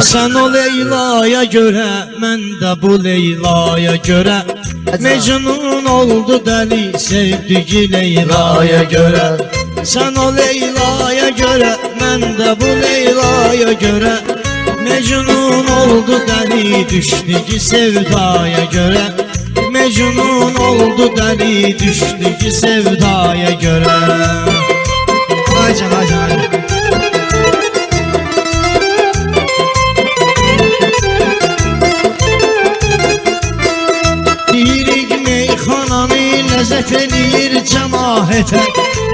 Sen o Leyla'ya göre Ben de bu Leyla'ya göre. Mecnun oldu deli Sevdiği Leyla'ya göre. Sen o Leyla'ya göre Ben de bu Leyla'ya göre. Mecnun oldu deli Düştü ki sevdaya göre. Mecnun oldu deli Düştü ki sevdaya göre. Ay can ləzzət eləyir cəmaətə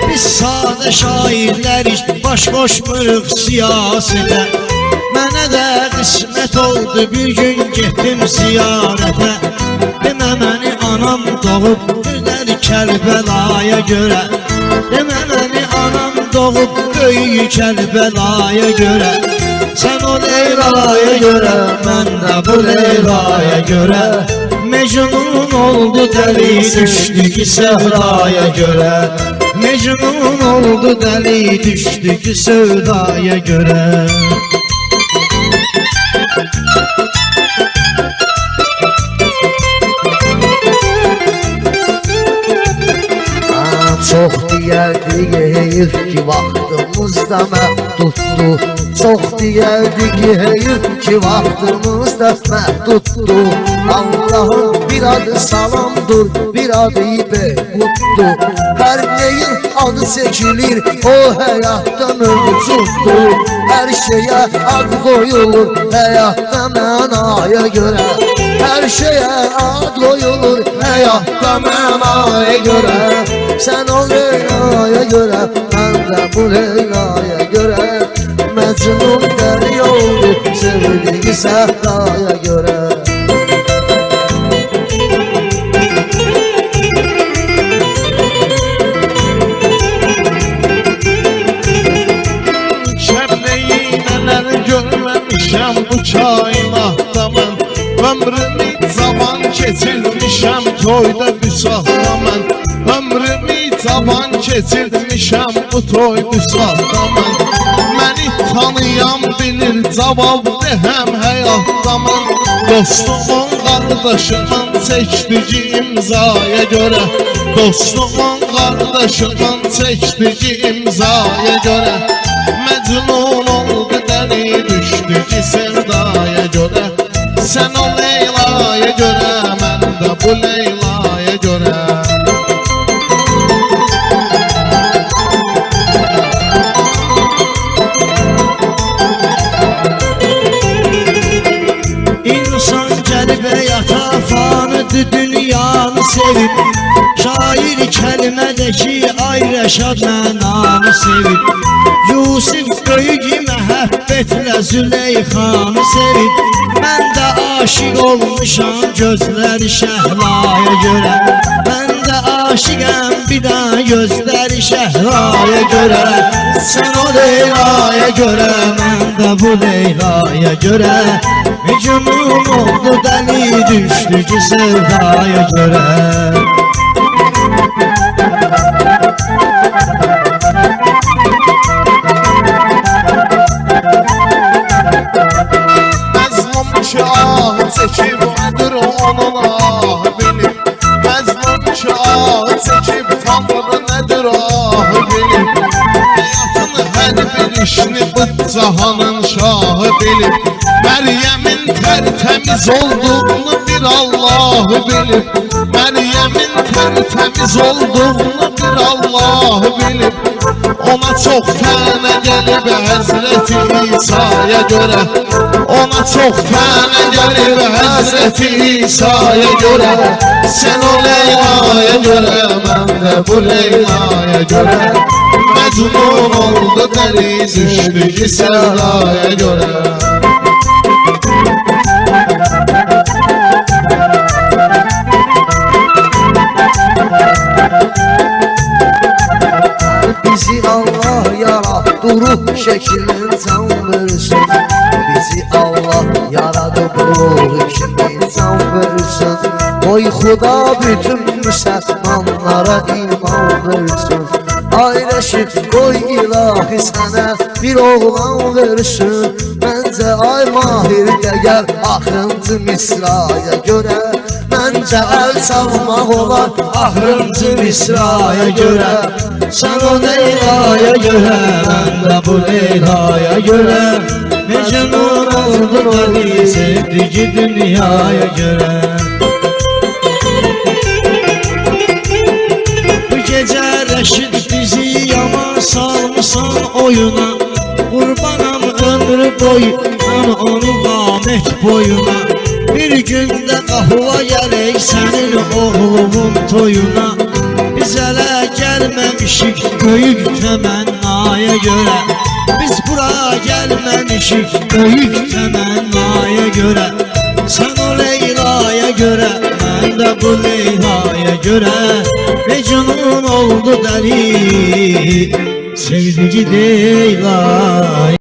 Biz sadə şairlərik, baş qoşmuruq siyasətə Mənə də qismət oldu bir gün getdim ziyarətə Demə məni anam doğub gözəl Kəlbəlaya görə Demə məni anam doğub böyük Kəlbəlaya görə Sən o Leyla'ya görə, mən də bu Leyla'ya görə Mecnun oldu deli düştü ki sevdaya göre. Mecnun oldu deli düştü ki sevdaya göre. Çox deyərdik heyif ki vaxtımızda məhduddu Çox deyərdik heyif ki vaxtımızda məhduddu Allahın bir adı salamdır, bir adı beybuddu Hər neyin adı çəkilir, o həyatda mövcuddur Hər şeyə ad qoyulur, həyatda mənaya görə Hər şeyə ad qoyulur, həyatda mənaya görə Sən o Leyla'ya görə, mən də bu Leyla'ya dəli oldu, sevdiği səhdaya görə Şəbləyi nələr görməmişəm bu kainatda mən Ömrümü zaman keçirmişəm toyda büsatda mən Ömrümü zaman keçirmişəm bu toy büsatda mən Məni tanıyan bilir cavab həm həyatda mən Dostumun, qardaşımın çəkdiyi imzaya görə Dostumun, qardaşımın çəkdiyi imzaya görə Mecnun oldu deli düştü ki sevdaya göre. Sen o Leyla'ya göre sevib Şair kəlmədəki ay rəşad mənanı sevib Yusuf böyük məhəbbətlə Züleyxanı sevib Mən də aşiq olmuşam gözləri şəhlaya görə. Mən də aşiqəm bir də gözləri şəhlaya görə Sən o Leyla'ya görə, mən də bu Leyla'ya görə Mecnun oldu deli düştü ki sevdaya göre işini bu cahanın şahı bilib Məryəmin tərtəmiz olduğunu bir Allah bilib Məryəmin tərtəmiz olduğunu bir Allah bilib Ona çox tənə gəlib Həzrəti İsa'ya görə Ona çox tənə gəlib Həzrəti İsa'ya görə Sən o Leyla'ya görə Mən də bu Leyla'ya görə Mecnun oldu dəli düşdü ki sevdaya görə Bizi Allah şeklin can versin Bizi Allah yarattı ruh şeklin can versin Oy Xuda bütün müsəlmanlara iman versin Paylaşıp koy ilahi sənə bir oğlan versin Məncə ay mahir gəl axırıncı misraya görə Məncə əl çalmaq olar axırıncı misraya görə Sen o Leyla'ya göre Ben de bu Leyla'ya göre. Mecnun oldun Ali Sevdiği dünyaya göre salmışsan oyuna Kurbanam ömrü boyu Ben onu qamet boyuna. Bir günde kahva gerek senin oğlunun toyuna. Biz hələ gəlməmişik böyük təmənnaya görə Biz bura gəlməmişik böyük təmənnaya görə Sən o Leyla'ya görə, mən də bu Leyla'ya görə Mecnun oldu dəli, সেই বুঝি দেয়